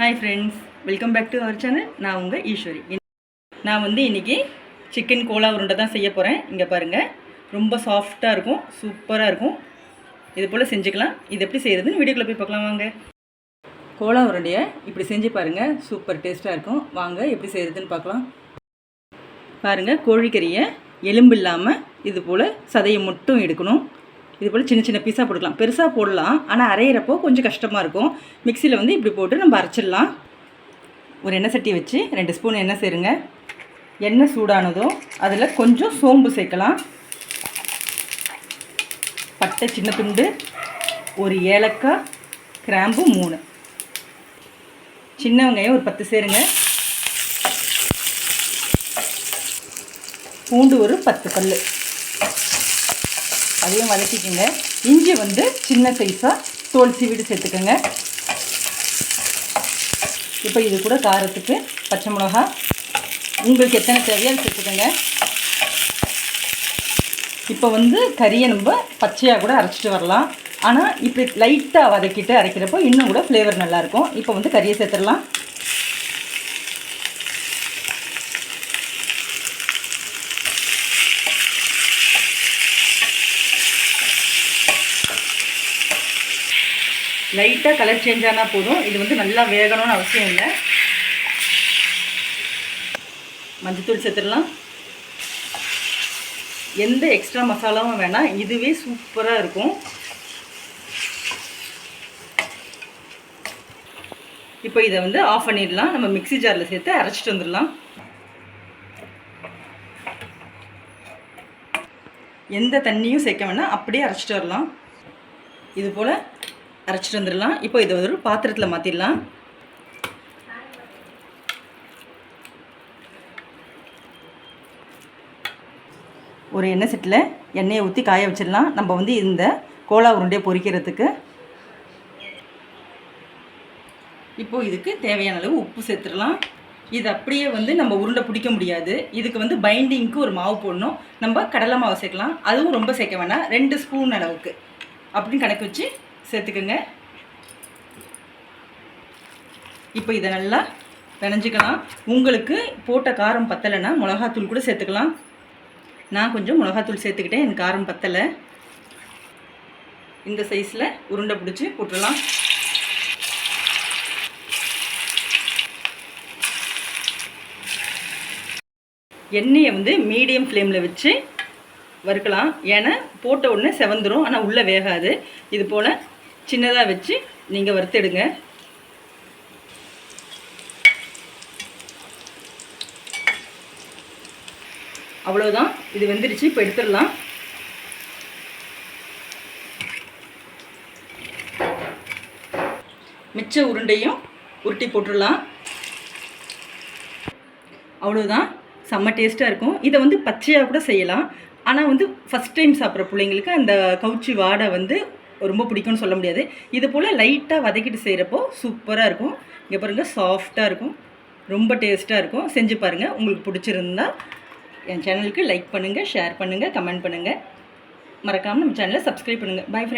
Hi friends welcome back to our channel நான் உங்கள் ஈஸ்வரி. நான் வந்து இன்றைக்கி சிக்கன் கோலா உருண்டை தான் செய்ய போகிறேன் இங்கே பாருங்கள் ரொம்ப சாஃப்டாக இருக்கும் சூப்பராக இருக்கும். இது போல் செஞ்சுக்கலாம். இது எப்படி செய்கிறதுன்னு வீடியோக்குள்ளே போய் பார்க்கலாம் வாங்க. கோலா உருண்டையை இப்படி செஞ்சு பாருங்கள் சூப்பர் டேஸ்ட்டாக இருக்கும். வாங்க எப்படி செய்கிறதுன்னு பார்க்கலாம். பாருங்கள் கோழிக்கறியை எலும்பு இல்லாமல் இது போல் சதையை மட்டும் எடுக்கணும். இது போல் சின்ன சின்ன பீஸாக போட்டுக்கலாம். பெருசாக போடலாம். ஆனால் அரையிறப்போ கொஞ்சம் கஷ்டமாக இருக்கும். மிக்சியில் வந்து இப்படி போட்டு நம்ம அரைச்சிடலாம். ஒரு எண்ணெய் சட்டி வச்சு ரெண்டு ஸ்பூன் எண்ணெய் சேருங்க. எண்ணெய் சூடானதும் அதில் கொஞ்சம் சோம்பு சேர்க்கலாம். பட்டை சின்ன துண்டு ஒரு ஏலக்காய் கிராம்பு மூணு. சின்ன வெங்காயம் ஒரு பத்து சேருங்க. பூண்டு ஒரு பத்து பல் அதையும் வதக்கிக்கோங்க. இஞ்சி வந்து சின்ன சைஸாக தோல் சீவிடு சேர்த்துக்கோங்க. இப்போ இது கூட காரத்துக்கு பச்சை மிளகா. உங்களுக்கு எத்தனை தேவையோ அதை சேர்த்துக்கோங்க. இப்போ வந்து கறியை நம்ம பச்சையாக கூட அரைச்சிட்டு வரலாம். ஆனால் இப்படி லைட்டாக வதக்கிட்டு அரைக்கிறப்போ இன்னும் கூட ஃப்ளேவர் நல்லாயிருக்கும் இப்போ வந்து கறியை சேர்த்துடலாம். லைட்டாக கலர் சேஞ்ச் ஆனால் போதும். இது வந்து நல்லா வேகணும்னு அவசியம் இல்லை. மஞ்சத்தூள் சேர்த்துடலாம். எந்த எக்ஸ்ட்ரா மசாலாவும் வேணாம் இதுவே சூப்பராக இருக்கும். இப்போ இதை வந்து ஆஃப் பண்ணிடலாம். நம்ம மிக்ஸி ஜாரில் சேர்த்து அரைச்சிட்டு வந்துடலாம். எந்த தண்ணியும் சேர்க்க வேணாம். அப்படியே அரைச்சிட்டு வரலாம். இது போல் அரைச்சிட்டு வந்துடலாம். இப்போ இதை ஒரு பாத்திரத்தில் மாற்றிடலாம் ஒரு எண்ணெய் செட்டில் எண்ணெயை ஊற்றி காய வச்சிடலாம். நம்ம வந்து இந்த கோலா உருண்டையை பொரிக்கிறதுக்கு இப்போது இதுக்கு தேவையான அளவு உப்பு சேர்த்துடலாம். இது அப்படியே வந்து நம்ம உருண்டை பிடிக்க முடியாது. இதுக்கு வந்து பைண்டிங்க்கு ஒரு மாவு போடணும். நம்ம கடலை மாவு சேர்க்கலாம். அதுவும் ரொம்ப சேர்க்க வேணாம். ரெண்டு ஸ்பூன் அளவுக்கு. அப்படின்னு கணக்கு வச்சு சேர்த்துக்கோங்க. இப்போ இதை நல்லா பிணைஞ்சிக்கலாம். உங்களுக்கு போட்ட காரம் பத்தலைன்னா மிளகாத்தூள் கூட சேர்த்துக்கலாம். நான் கொஞ்சம் மிளகாத்தூள் சேர்த்துக்கிட்டேன் எனக்கு காரம் பத்தலை. இந்த சைஸில் உருண்டை பிடிச்சி போட்டுடலாம். எண்ணெயை வந்து மீடியம் ஃப்ளேமில் வச்சு வறுக்கலாம். ஏன்னா போட்ட உடனே செவந்துடும் ஆனால் உள்ளே வேகாது. இது போல் சின்னதாக வச்சு நீங்கள் வறுத்தெடுங்க. அவ்வளோதான் இது வெந்துருச்சு. இப்போ எடுத்துடலாம். மிச்ச உருண்டையும் உருட்டி போட்டுடலாம். அவ்வளோதான் செம்ம டேஸ்ட்டாக இருக்கும். இதை வந்து பச்சையாக கூட செய்யலாம். ஆனால் வந்து ஃபஸ்ட் டைம் சாப்பிட்ற பிள்ளைங்களுக்கு அந்த கவுச்சி வாடை வந்து ரொம்ப பிடிக்கும்னு சொல்ல முடியாது. இது போல் லைட்டாக வதக்கிட்டு செய்கிறப்போ சூப்பராக இருக்கும். இங்கே பாருங்கள் சாஃப்டாக இருக்கும். ரொம்ப டேஸ்ட்டாக இருக்கும். செஞ்சு பாருங்கள் உங்களுக்கு பிடிச்சிருந்தா என் சேனலுக்கு லைக் பண்ணுங்கள் ஷேர் பண்ணுங்கள் கமெண்ட் பண்ணுங்கள் மறக்காமல் நம்ம சேனலை சப்ஸ்கிரைப் பண்ணுங்கள் பை ஃப்ரெண்ட்